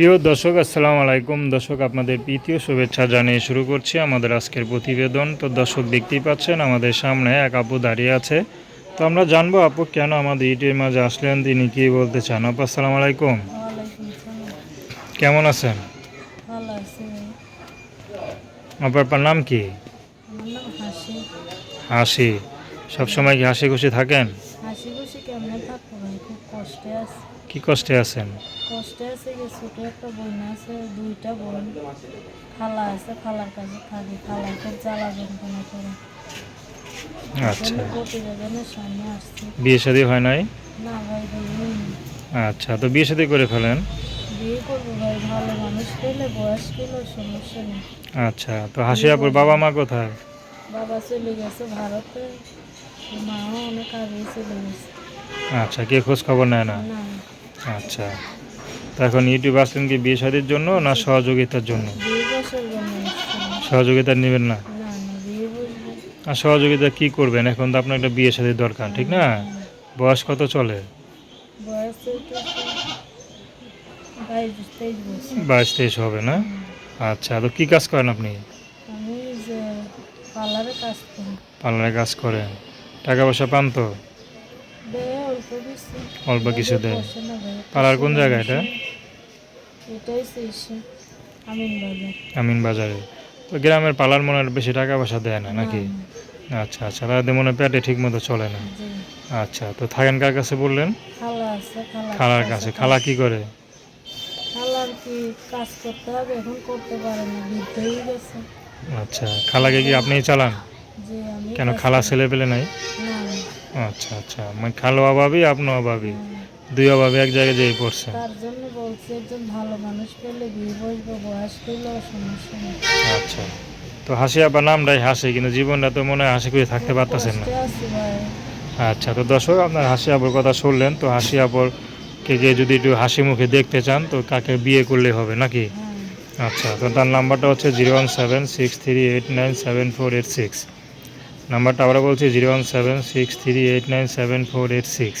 প্রিয় দর্শক আসসালামু আলাইকুম। দর্শক আপনাদের প্রীতীয় শুভেচ্ছা জানিয়ে শুরু করছি আমাদের আজকের প্রতিবেদন। তো দর্শক দেখতেই পাচ্ছেন আমাদের সামনে এক আপু দাঁড়িয়ে আছে। তো আমরা জানব আপু কেন আমাদের ইটের মাঝে আসলেন? তিনি কি বলতে চান? আপু আসসালামু আলাইকুম। কেমন আছেন? আপনার নাম কি? হাসি। হাসি। সবসময় কি হাসি খুশি থাকেন? হাসি খুশি কেমনে থাকব? খুব কষ্টে আছে। কি কষ্টে আছেন? কষ্টে আছে যে ছোটো একটা বোন আছে দুইটা বোন। খালা আছে খালার কাছে থাকি। খালা খুব জ্বালা যন্ত্রণা করে। আচ্ছা। সামনে আসছি। বিয়ে শাদী হয় নাই? না ভাই আচ্ছা তো বিয়ে শাদী করে ফেলেন? বিয়ে করব ভাই ভালো মানুষ পেলে বয়স পেলেও সমস্যা নেই। আচ্ছা তো হাসি আপুর বাবা মা কোথায়? বাবা চলে গেছে ভারতে। মাও অনেক আগে চলে গেছে। আচ্ছা কে খোঁজ খবর নেয় না। আচ্ছা। তো এখন ইউটিউব আসলেন কি বিয়ে শাদির জন্য না সহযোগিতার জন্য? সহযোগিতা নেবেন না? আর সহযোগিতা কি করবেন? এখন তো আপনার একটা বিয়ে শাদির দরকার ঠিক না? বয়স কত চলে? বাইশ তেইশ হবে না? আচ্ছা তো কি কাজ করেন আপনি? পার্লারে কাজ করেন। টাকা পয়সা পান তো? অল্প কিছু দেয়। পার্লার কোন জায়গায় এটা? আমিন বাজার। তো গ্রামের পার্লার মনে বেশি টাকা পয়সা দেয় না নাকি? আচ্ছা আচ্ছা তাদের মনে পেটে ঠিক মতো চলে না। আচ্ছা তো থাকেন কার কাছে বললেন? খালার কাছে খালা কি করে? আচ্ছা খালাকে কি আপনিই চালান? কেন খালা ছেলে পেলে নাই? আচ্ছা আচ্ছা মানে খালো অভাবই আপনি অভাবী না। দুই অভাবে এক জায়গায় যেয়ে পড়ছে। তার জন্য বলছি একজন ভালো মানুষ পেলে বিয়ে বসবো বয়স পেলেও সমস্যা নেই। আচ্ছা। তো হাসি আবার নামটাই হাসি কিন্তু জীবনটা তো মনে হয় হাসি করে থাকতে পারতেছেন না। আচ্ছা তো দর্শক আপনার হাসি আবর কথা শুনলেন তো হাসি আবর কে যে যদি একটু হাসি মুখে দেখতে চান তো কাকে বিয়ে করলে হবে নাকি? হ্যাঁ। আচ্ছা তো তার নাম্বারটা হচ্ছে zero one seven six three eight nine seven four eight six. নাম্বারটা আমরা বলছি zero one seven six three eight nine seven four eight six.